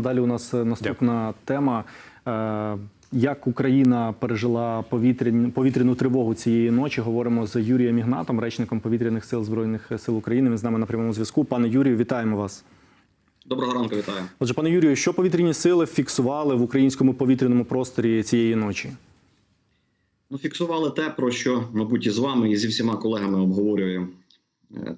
Далі у нас е, наступна тема. Е, Як Україна пережила повітряну, повітряну тривогу цієї ночі? Говоримо з Юрієм Ігнатом, речником повітряних сил збройних сил України. Він з нами на прямому зв'язку. Пане Юрію, вітаємо вас. Доброго ранку, вітаю. Отже, пане Юрію, що повітряні сили фіксували в українському повітряному просторі цієї ночі? Ну, фіксували те, про що, мабуть, і з вами і зі всіма колегами обговорюємо е,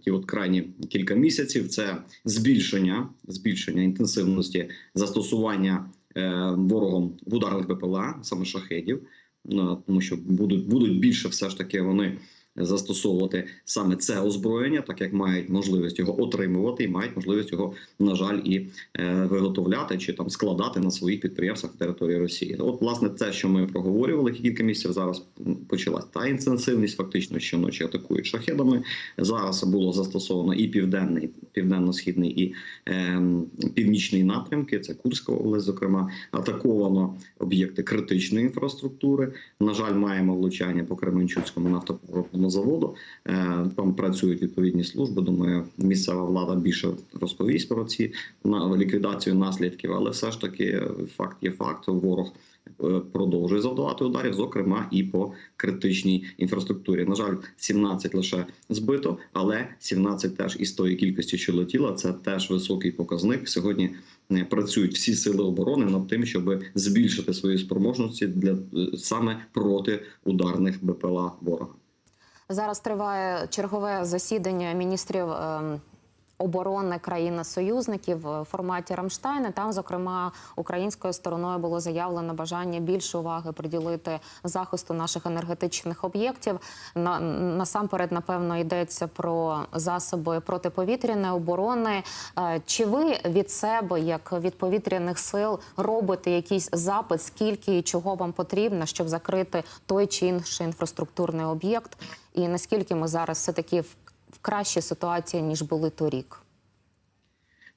ті от крайні кілька місяців. Це збільшення, збільшення інтенсивності застосування е, ворогом в ударних БПЛА, саме шахедів. Ну, тому що будуть будуть більше все ж таки вони застосовувати саме це озброєння, так як мають можливість його отримувати і мають можливість його, на жаль, і е, виготовляти чи там складати на своїх підприємствах території Росії. От, власне, це, що ми проговорювали кілька місяців. Зараз почалась та інтенсивність. Фактично, щоночі атакують шахедами. Зараз було застосовано і південний, південно-східний, і е, північний напрямки. Це Курська область, зокрема, атаковано об'єкти критичної інфраструктури. На жаль, маємо влучання по Кременчуцькому нафтопроводному заводу. Е, Там працюють відповідні служби. Думаю, місцева влада більше розповість про ці на ліквідацію наслідків, але все ж таки е, факт є факт. Ворог е, продовжує завдавати ударів, зокрема і по критичній інфраструктурі. На жаль, 17 лише збито, але 17 теж із тої кількості, що летіла, це теж високий показник. Сьогодні працюють всі сили оборони над тим, щоб збільшити свої спроможності для саме проти ударних БПЛА ворога. Зараз триває чергове засідання міністрів ем, оборони країн-союзників в форматі Рамштайна. Там, зокрема, українською стороною було заявлено бажання більше уваги приділити захисту наших енергетичних об'єктів. На, насамперед, напевно, йдеться про засоби протиповітряної оборони. Е, Чи ви від себе, як від повітряних сил, робите якийсь запит, скільки і чого вам потрібно, щоб закрити той чи інший інфраструктурний об'єкт? І наскільки ми зараз все таки в, в кращій ситуації ніж були торік?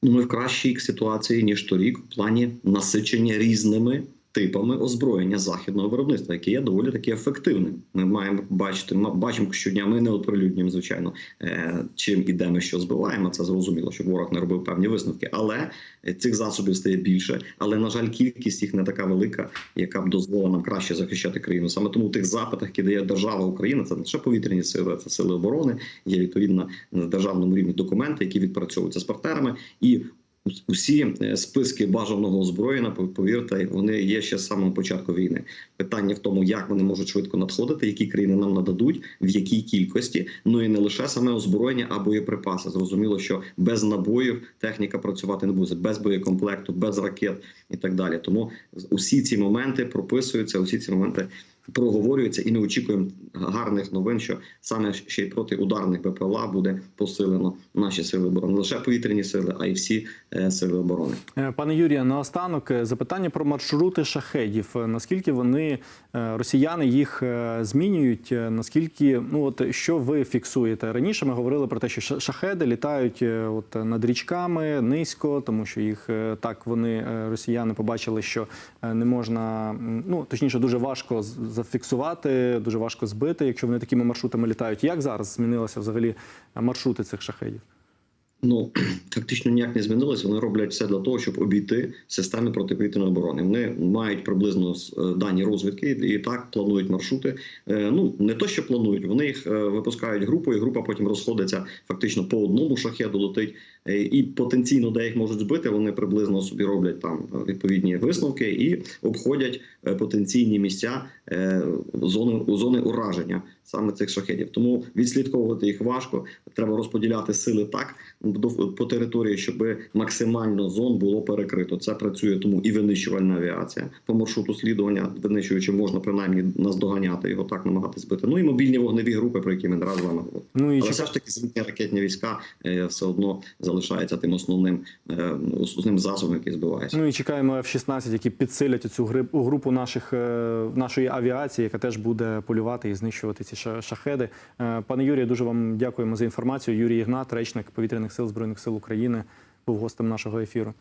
Ну, ми в кращій ситуації ніж торік, в плані насичення різними типами озброєння західного виробництва, яке є доволі таки ефективним. Ми маємо бачити, бачимо щодня. Ми не оприлюднюємо, звичайно, е, чим і де ми що збиваємо. Це зрозуміло, щоб ворог не робив певні висновки. Але е, цих засобів стає більше. Але на жаль, кількість їх не така велика, яка б дозволила нам краще захищати країну. Саме тому в тих запитах, які дає держава Україна, це не лише повітряні сили, це сили оборони. Є відповідно на державному рівні документи, які відпрацьовуються з партнерами і. Усі е, списки бажаного озброєння, повірте, вони є ще з самого початку війни. Питання в тому, як вони можуть швидко надходити, які країни нам нададуть, в якій кількості. Ну і не лише саме озброєння, а боєприпаси. Зрозуміло, що без набоїв техніка працювати не буде, без боєкомплекту, без ракет і так далі. Тому усі ці моменти прописуються, усі ці моменти проговорюються, і ми очікуємо гарних новин, що саме ще й проти ударних БПЛА буде посилено наші сили оборони, не лише повітряні сили, а й всі е, сили оборони. Е, Пане Юрія, наостанок е, запитання про маршрути шахедів. Наскільки вони росіяни їх змінюють? Наскільки ну от що ви фіксуєте раніше? Ми говорили про те, що ша- шахеди літають от над річками низько, тому що їх так вони росіяни побачили, що не можна ну точніше, дуже важко зафіксувати, дуже важко збити, якщо вони такими маршрутами літають. Як зараз змінилися взагалі маршрути цих шахедів? Ну фактично ніяк не змінилось. Вони роблять все для того, щоб обійти системи протиповітряної оборони. Вони мають приблизно е, дані розвідки і так планують маршрути. Е, Ну не то, що планують, вони їх е, випускають групою. Група потім розходиться фактично по одному шахеду, летить і потенційно, де їх можуть збити, вони приблизно собі роблять там відповідні висновки і обходять потенційні місця зони зони ураження саме цих шахедів. Тому відслідковувати їх важко. Треба розподіляти сили так по території, щоб максимально зон було перекрито. Це працює тому і винищувальна авіація по маршруту слідування, винищуючи, можна принаймні наздоганяти його так, намагатися збити. Ну і мобільні вогневі групи, про які ми не раз з вами говорили. Ну і Але все ж таки зенітні ракетні війська е, все одно залишається тим основним е, основним засобом, який збивається. Ну і чекаємо F-16, які підсилять цю групу наших е, нашої авіації, яка теж буде полювати і знищувати ці шахеди. Пане Юрію, дуже вам дякуємо за інформацію. Юрій Ігнат, речник повітряних сил збройних сил України, був гостем нашого ефіру.